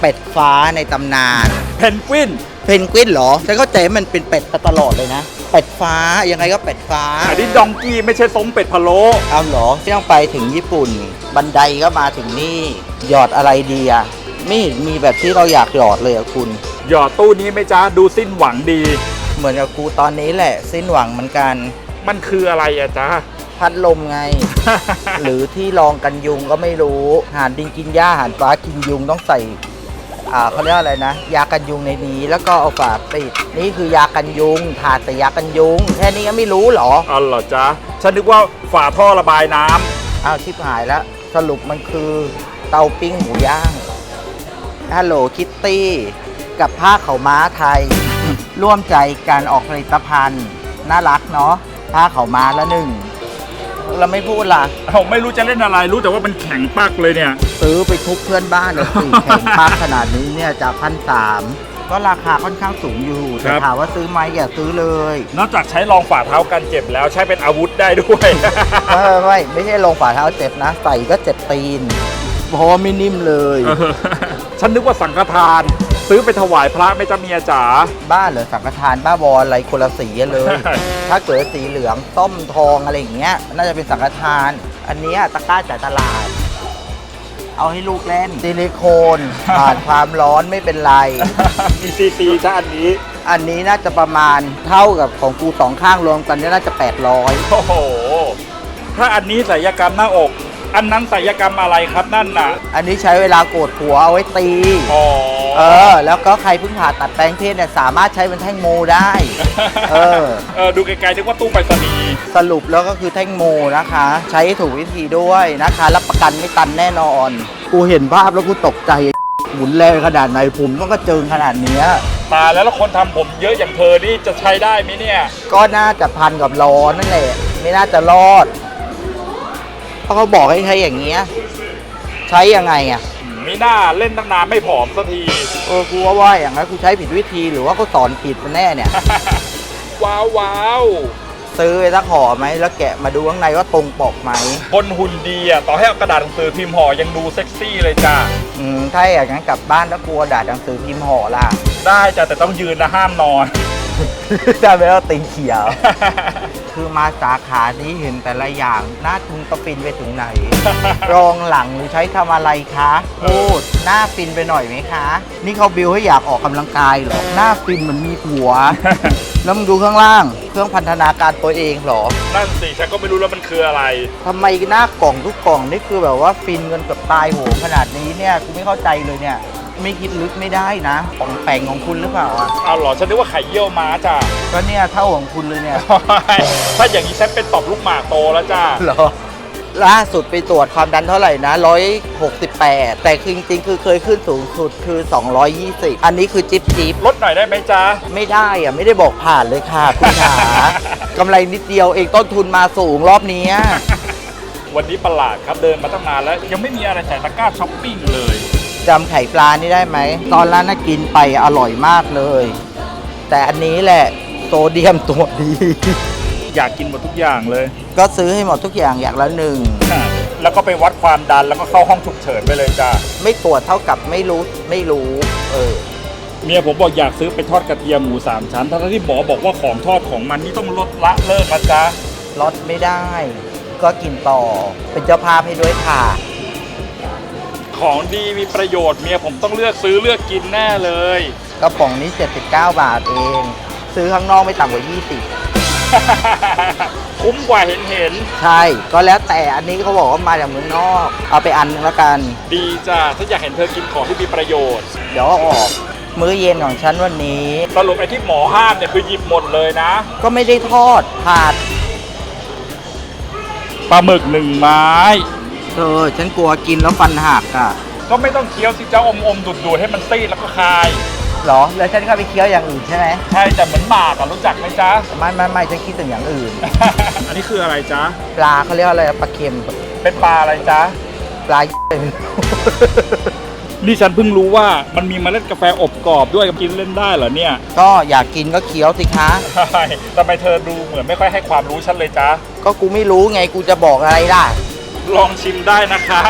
เป็ดฟ้าในตำนาน เพนกวินเพนกวินเหรอ ฉันเข้าใจว่ามันเป็นเป็ดมาตลอดเลยนะ เป็ดฟ้ายังไงก็เป็ดฟ้า อันนี้ดองกี้ไม่ใช่ส้มเป็ดพะโล้เอาเหรอที่ต้องไปถึงญี่ปุ่น บันไดก็มาถึงนี่ หยอดอะไรดีอะไม่เห็นมีแบบที่เราอยากหยอดเลยอะคุณ หยอดตู้นี้ไหม่จ้าดูสิ้นหวังดี เหมือนกับกูตอนนี้แหละ สิ้นหวังเหมือนกัน มันคืออะไรอะจ้า พัดลมไง หรือที่รองกันยุงก็ไม่รู้ หานดินกินหญ้าหานฟ้ากินยุงต้องใส่อ่า เขาเรียกว่าอะไรนะ ยากันยุงในนี้แล้วก็เอาฝาปิดนี่คือยากันยุงถาดแต่ยากันยุง แค่นี้ก็ไม่รู้เหรออ๋อเหรอจ้าฉันนึกว่าฝาท่อระบายน้ำอ้าวชิบหายแล้ว สรุปมันคือเตาปิ้งหมูย่างฮัลโหลคิตตี้กับผ้าเขาวม้าไทย ร่วมใจการออกผลิตภัณฑ์ น่ารักเนาะผ้าเขาวม้าละหนึ่ง เราไม่พูดล่ะ ผมไม่รู้จะเล่นอะไรรู้แต่ว่ามันแข็งปักเลยเนี่ย ซื้อไปทุบเพื่อนบ้านเลยสี่แข่งปากขนาดนี้เนี่ยจากพันสามก็ราคาค่อนข้างสูงอยู่คแต่รับ ถามว่าซื้อไหมอย่าซื้อเลยนอกจากใช้รองฝ่าเท้ากันเจ็บแล้วใช้เป็นอาวุธได้ด้วยไม่ไม่ไม่ใช่ลงฝ่าเท้าเจ็บนะ ใส่ก็เจ็บตีนเพราะว่าไม่นิ่มเลยเออฉันนึกว่าสังฆทาน ซื้อไปถวายพระไม่จะเมียจ๋า บ้านเหรือสังฆทานบ้าบออะไรคนละสีกันเลย ถ้าเกิดสีเหลืองต้มทองอะไรอย่างเงี้ยน่าจะเป็นสังฆทาน อันเนี้ยตะกร้าจากตลาด เอาให้ลูกเล่นซิลิโคนผ่านความร้อนไม่เป็นไร มีซีซีชาอันนี้ อันนี้น่าจะประมาณเท่ากับของกูสองข้างรวมกันเนี่ยน่าจะ 800 โอ้โห ถ้าอันนี้ศัลยกรรมหน้าอก อันนั้นศัลยกรรมอะไรครับนั่นน่ะ อันนี้ใช้เวลาโกดหัวเอาไว้ตี อ๋อ เออ แล้วก็ใครเพิ่งผ่าตัดแปลงเพศเนี่ยสามารถใช้เป็นแท่งโมได้ เออ เออดูไกลๆนึกว่าตู้ไปรษณีย์สรุปแล้วก็คือแท่งโมนะคะ ใช้ให้ถูกวิธีด้วยนะคะ รับประกันไม่ตันแน่นอน กูเห็นภาพแล้วกูตกใจหมุนแรงขนาดไหนผมต้องกระเจิงขนาดเนี้ยตายแล้วแล้วคนทำผมเยอะอย่างเธอนี่จะใช้ได้ไหมเนี่ย ก็น่าจะพันกับล้อนั่นแหละ ไม่น่าจะรอดเพราะเขาบอกให้ใช้อย่างเงี้ย ใช้ยังไงอะ ไม่น่าเล่นตั้งนานไม่ผอมสักที เออกูว่าว่าอย่างนั้นกูใช้ผิดวิธีหรือว่าเขาสอนผิดมาแน่เนี่ย ว้าวว้าวซื้อไปสักห่อไหมแล้วแกะมาดูข้างในว่าตรงปกไหมคนหุ่นดีอะต่อให้เอากระดาษหนังสือพิมพ์ห่อยังดูเซ็กซี่เลยจ้าอืมถ้าอย่างนั้นกลับบ้านแล้วกลัวด่าหนังสือพิมพ์ห่อล่ะ ได้จ้ะแต่ต้องยืนนะห้ามนอนจะไม่ว่าตีนเขียว คือมาสาขานี้เห็นแต่ละอย่างหน้าทุงตะฟินไปถึงไหน รองหลังหรือใช้ทำอะไรคะพูดหน้าฟินไปหน่อยไหมคะ นี่เขาบิวให้อยากออกกำลังกายเหรอหน้าฟินเหมือนมีผัว แล้วมึงดูข้างล่าง เครื่องพันธนาการตัวเองเหรอนั่นสิฉันก็ไม่รู้แล้วมันคืออะไร ทำไมหน้ากล่องทุกกล่องนี่คือแบบว่าฟินกันกับตายโหงขนาดนี้เนี่ยกูไม่เข้าใจเลยเนี่ย ไม่คิดลึกไม่ได้นะป่องแปงของคุณหรือเปล่าอะเอาเหรอฉันนึกว่าไข่เยี่ยวม้าจ้ะ ก็เนี่ยเท่าของคุณเลยเนี่ย ถ้าอย่างนี้ฉันเป็นตอบลูกหมากโตแล้วจ้า เหรอ ล่าสุดไปตรวจความดันเท่าไหร่นะ 168 แต่คือจริงๆ คือเคยขึ้นสูงสุดคือ 220 อันนี้คือจิ๊บจิ๊บลดหน่อยได้ไหมจ๊ะไม่ได้อะไม่ได้บอกผ่านเลยค่ะ คุณขากำไรนิดเดียวเองต้นทุนมาสูงรอบเนี้ย วันนี้ประหลาดครับเดินมาตั้งนานแล้ว ยังไม่มีอะไรใส่ตะกร้าช้อปปิ้งเลย จำไข่ปลานี่ได้ไหม ตอนร้านน่ะกินไปอร่อยมากเลย แต่อันนี้แหละโซเดียมตัวดี อยากกินหมดทุกอย่างเลย ก็ซื้อให้หมดทุกอย่างอย่างละหนึ่ง แล้วก็ไปวัดความดันแล้วก็เข้าห้องฉุกเฉินไปเลยจ้าไม่ตรวจเท่ากับไม่รู้ไม่รู้ เออ เมียผมบอกอยากซื้อไปทอดกระเทียมหมูสามชั้นทั้งที่หมอบอกว่าของทอดของมันนี่ต้องลดละเลิกนะจ๊ะลดไม่ได้ ก็กินต่อเป็นเจ้าภาพให้ด้วยค่ะ ของดีมีประโยชน์เมียผมต้องเลือกซื้อเลือกกินแน่เลย กระป๋องนี้ 79 บาทเอง ซื้อข้างนอกไม่ต่ำกว่า คุ้มกว่าเห็นเห็น20 ใช่ ก็แล้วแต่อันนี้เขาบอกว่ามาจากเมืองนอก เอาไปอันนึงแล้วกันๆดีจ้ะถ้าอยากเห็นเธอกินของที่มีประโยชน์ เดี๋ยวเอาออก มื้อเย็นของฉันวันนี้ สรุปไอ้ที่หมอห้ามเนี่ยคือหยิบหมดเลยนะก็ไม่ได้ทอดผัดปลาหมึกหนึ่งไม้เธอ ฉันกลัวกินแล้วฟันหักอะก็ไม่ต้องเคี้ยวสิจ้าอมอมๆดูดดูดๆให้มันซีดแล้วก็คายเหรอ แล้วฉันเข้าไปเคี้ยวอย่างอื่นใช่ไหมใช่แต่เหมือนหมากอะรู้จักไหมจ๊ะ ไม่ไม่ไม่ฉันคิดถึงอย่างอื่น อันนี้คืออะไรจ๊ะ ปลาเขาเรียกว่าอะไรปลาเค็มเป็นปลาอะไรจ๊ะ ปลานี่ฉันเพิ่งรู้ว่ามันมีเมล็ดกาแฟอบกรอบด้วยกินเล่นได้เหรอเนี่ย ก็อยากกินก็เคี้ยวสิคะใช่ทำไมเธอดูเหมือนไม่ค่อยให้ความรู้ฉันเลยจ๊ะ ก็กูไม่รู้ไงกูจะบอกอะไรล่ะ ลองชิมได้นะคะ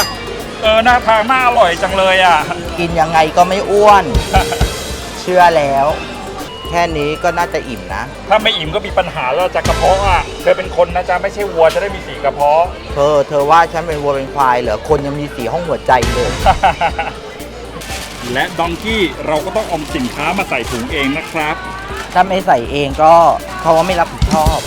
เออหน้าทางน่าอร่อยจังเลยอะ กินยังไงก็ไม่อ้วน เชื่อแล้ว แค่นี้ก็น่าจะอิ่มนะ ถ้าไม่อิ่มก็มีปัญหาแล้วจากกระเพาะอะ เธอเป็นคนนะจ๊ะไม่ใช่วัวจะได้มีสีกระเพาะ เธอ เธอว่าฉันเป็นวัวเป็นควายเหรอ คนยังมีสีห้องหัวใจเลย และดองกี้เราก็ต้องเอาสินค้ามาใส่ถุงเองนะครับ ถ้าไม่ใส่เองก็เขาว่าไม่รับผิดชอบ